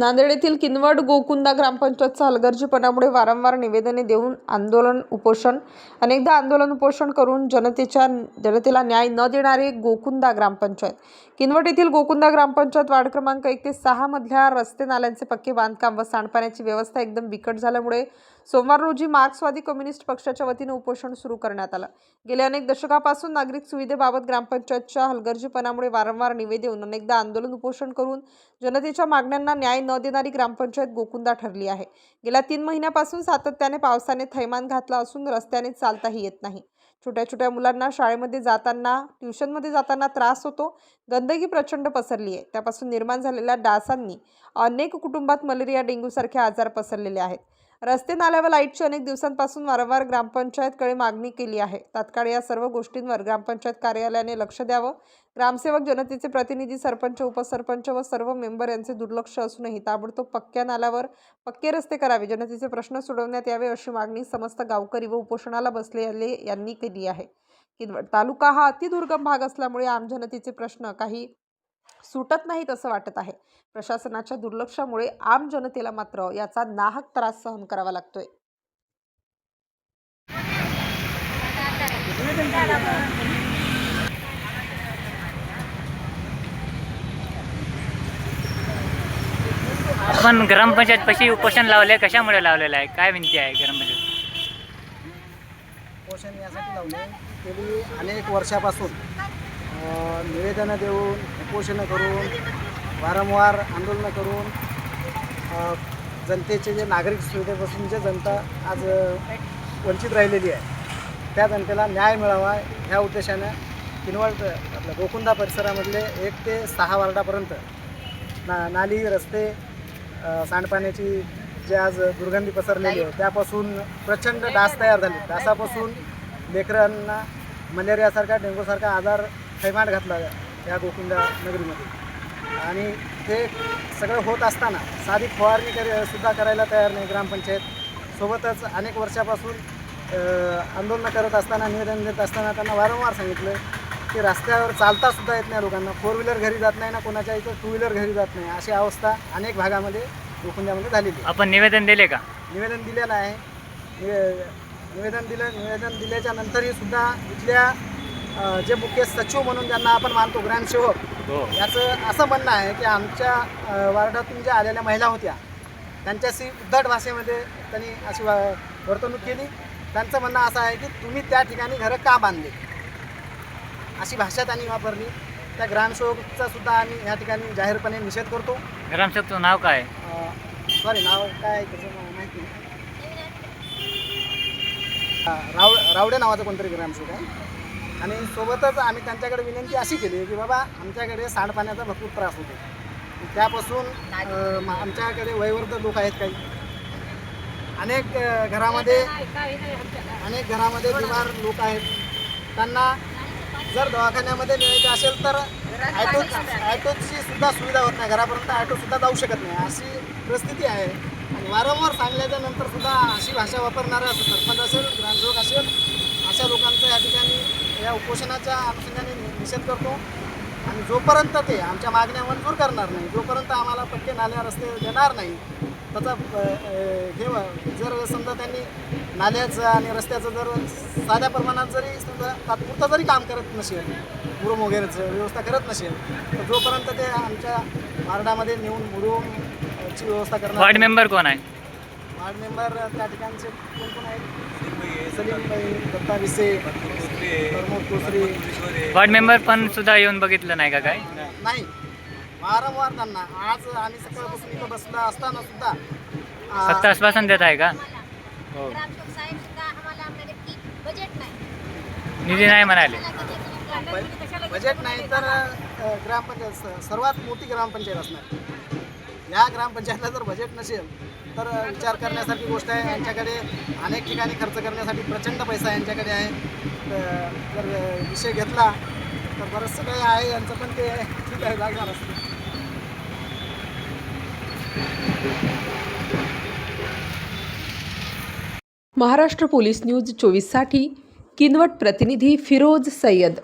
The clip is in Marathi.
नांदेड येथील किनवट गोकुंदा ग्रामपंचायतचा हलगर्जीपणामुळे वारंवार निवेदने देऊन आंदोलन उपोषण अनेकदा आंदोलन उपोषण करून जनतेच्या जनतेला न्याय न देणारे गोकुंदा ग्रामपंचायत. किनवट येथील गोकुंदा ग्रामपंचायत वार्ड क्रमांक एक ते सहा मधल्या रस्ते नाल्यांचे पक्के बांधकाम व सांडपाण्याची व्यवस्था एकदम बिकट झाल्यामुळे सोमवार रोजी मार्क्सवादी कम्युनिस्ट पक्षाच्या वतीने उपोषण सुरू करण्यात आलं. गेल्या अनेक दशकापासून नागरिक सुविधेबाबत ग्रामपंचायतच्या हलगर्जीपणामुळे वारंवार निवेदन देऊन अनेकदा आंदोलन उपोषण करून जनतेच्या मागण्यांना न्याय न देणारी ग्रामपंचायत गोकुंदा ठरली आहे. गेल्या तीन महिन्यापासून सातत्याने पावसाने थैमान घातला असून रस्त्याने चालताही येत नाही. छोट्या छोट्या मुलांना शाळेमध्ये जाताना ट्युशनमध्ये जाताना त्रास होतो गंदगी प्रचंड पसरली आहे. त्यापासून निर्माण झालेल्या डासांनी अनेक कुटुंबात मलेरिया डेंग्यूसारखे आजार पसरलेले आहेत. रस्ते नाल्या व लाईटची अनेक दिवसांपासून वारंवार ग्रामपंचायतकडे मागणी केली आहे. तात्काळ या सर्व गोष्टींवर ग्रामपंचायत कार्यालयाने लक्ष द्यावं. ग्रामसेवक जनतेचे प्रतिनिधी सरपंच उपसरपंच व सर्व मेंबर यांचे दुर्लक्ष असूनही ताबडतोब पक्क्या नाल्यावर पक्के रस्ते करावे. जनतेचे प्रश्न सोडवण्यात यावे अशी मागणी समस्त गावकरी व उपोषणाला बसलेले यांनी केली आहे. किनवट तालुका हा अतिदुर्गम भाग असल्यामुळे आम जनतेचे प्रश्न काही सुटत नाहीत असं वाटत आहे. प्रशासनाच्या दुर्लक्षामुळे आम जनतेला मात्र याचा नाहक त्रास सहन करावा लागतोय. आपण ग्रामपंचायत पशी उपोषण लावले कशामुळे लावलेलं आहे? काय विनंती आहे ग्रामपंचायत? पोषण यासाठी लावले गेली अनेक वर्षापासून निवेदनं देऊन उपोषणं करून वारंवार आंदोलनं करून जनतेचे जे नागरिक सुविधेपासून जे जनता आज वंचित राहिलेली आहे त्या जनतेला न्याय मिळावा ह्या उद्देशानं किनवट आपल्या गोकुंदा परिसरामधले एक ते सहा वार्डापर्यंत ना नाली रस्ते सांडपाण्याची जे आज दुर्गंधी पसरलेली आहे त्यापासून प्रचंड डास तयार झाले. डासापासून लेकरांना मलेरियासारखा डेंगूसारखा आजार थैमान घातला या गोकुंदा नगरीमध्ये. आणि ते सगळं होत असताना साधी फवारणी कर सुद्धा करायला तयार नाही ग्रामपंचायत. सोबतच अनेक वर्षापासून आंदोलनं करत असताना निवेदन देत असताना त्यांना वारंवार सांगितलं की रस्त्यावर चालता सुद्धा येत नाही लोकांना. फोर व्हीलर घरी जात नाही ना कोणाच्या इथं टू व्हीलर घरी जात नाही. अशी अवस्था अनेक भागामध्ये गोकुंद्यामध्ये झालेली आपण निवेदन दिले का? निवेदन दिलेलं आहे. निवे- निवेदन दिलं निवेदन दिल्याच्या नंतरही सुद्धा इथल्या जे मुख्य सचिव म्हणून ज्यांना आपण मानतो ग्रामसेवक हो. याचं असं म्हणणं आहे की आमच्या वार्डातून ज्या आलेल्या महिला होत्या त्यांच्याशी उद्धट भाषेमध्ये त्यांनी अशी वर्तणूक केली. त्यांचं म्हणणं असं आहे की तुम्ही त्या ठिकाणी घरं का बांधले? अशी भाषा त्यांनी वापरली. त्या ग्रामसेवकचा सुद्धा आम्ही या ठिकाणी जाहीरपणे निषेध करतो. ग्रामसेवकचं नाव काय? सॉरी नाव काय आहे त्याचं माहिती नाही. हा, राव रावडे नावाचं कोणतरी ग्रामसेवक आहे. आणि सोबतच आम्ही त्यांच्याकडे विनंती अशी केली की बाबा आमच्याकडे सांडपाण्याचा भरपूर त्रास होतो. त्यापासून आमच्याकडे वयवर्ध लोक आहेत काही. अनेक घरामध्ये अनेक घरामध्ये बिमार लोक आहेत. त्यांना जर दवाखान्यामध्ये न्यायचं असेल तर ॲटो ॲटोची सुद्धा सुविधा होत नाही. घरापर्यंत ॲटोसुद्धा जाऊ शकत नाही. अशी परिस्थिती आहे. आणि वारंवार सांगल्याच्या नंतर सुद्धा अशी भाषा वापरणारा असेल सरपंच असेल ग्रामसेवक असेल अशा लोकांचं या ठिकाणी या उपोषणाच्या अनुषंगाने निषेध करतो. आणि जोपर्यंत ते आमच्या मागण्या मंजूर करणार नाही जोपर्यंत आम्हाला पट्टे नाल्या रस्ते देणार नाही त्याचा हे जर समजा त्यांनी नाल्याचं आणि रस्त्याचं जर साध्या प्रमाणात जरी समजा तात्पुरतं जरी काम करत नसेल मुरुम वगैरेचं व्यवस्था करत नसेल तर जोपर्यंत ते आमच्या वार्डामध्ये नेऊन मुरुमची व्यवस्था करणार वार्ड मेंबर कोण आहे? वार्ड मेंबर त्या ठिकाणचे कोण कोण आहेत? सलीम भाई दत्ता विसे वार्ड मेंबर पण सुद्धा येऊन बघितलं नाही का काय? नाही. वारंवार त्यांना आज आम्ही सकाळपासून इथं बसला असताना सुद्धा आ, फक्त आश्वासन देत आहे का? हो. ग्रामसेवक साहेब सुद्धा आम्हाला म्हणले की बजेट नाही. निधी नाही म्हणाले. बजेट नाही. तर अ, ग्रामपंचायत स- सर्वात मोठी ग्रामपंचायत असणार. या ग्रामपंचायतला जर बजेट नसेल तर विचार करण्यासारखी गोष्ट आहे. यांच्याकडे अनेक ठिकाणी खर्च करण्यासाठी प्रचंड पैसा यांच्याकडे आहे. तर जर विषय घेतला तर बरंचसं काही आहे यांचं पण ते ठीक आहे लागणार असतं महाराष्ट्र पोलीस न्यूज चोवीससाठी किनवट प्रतिनिधी फिरोज सय्यद.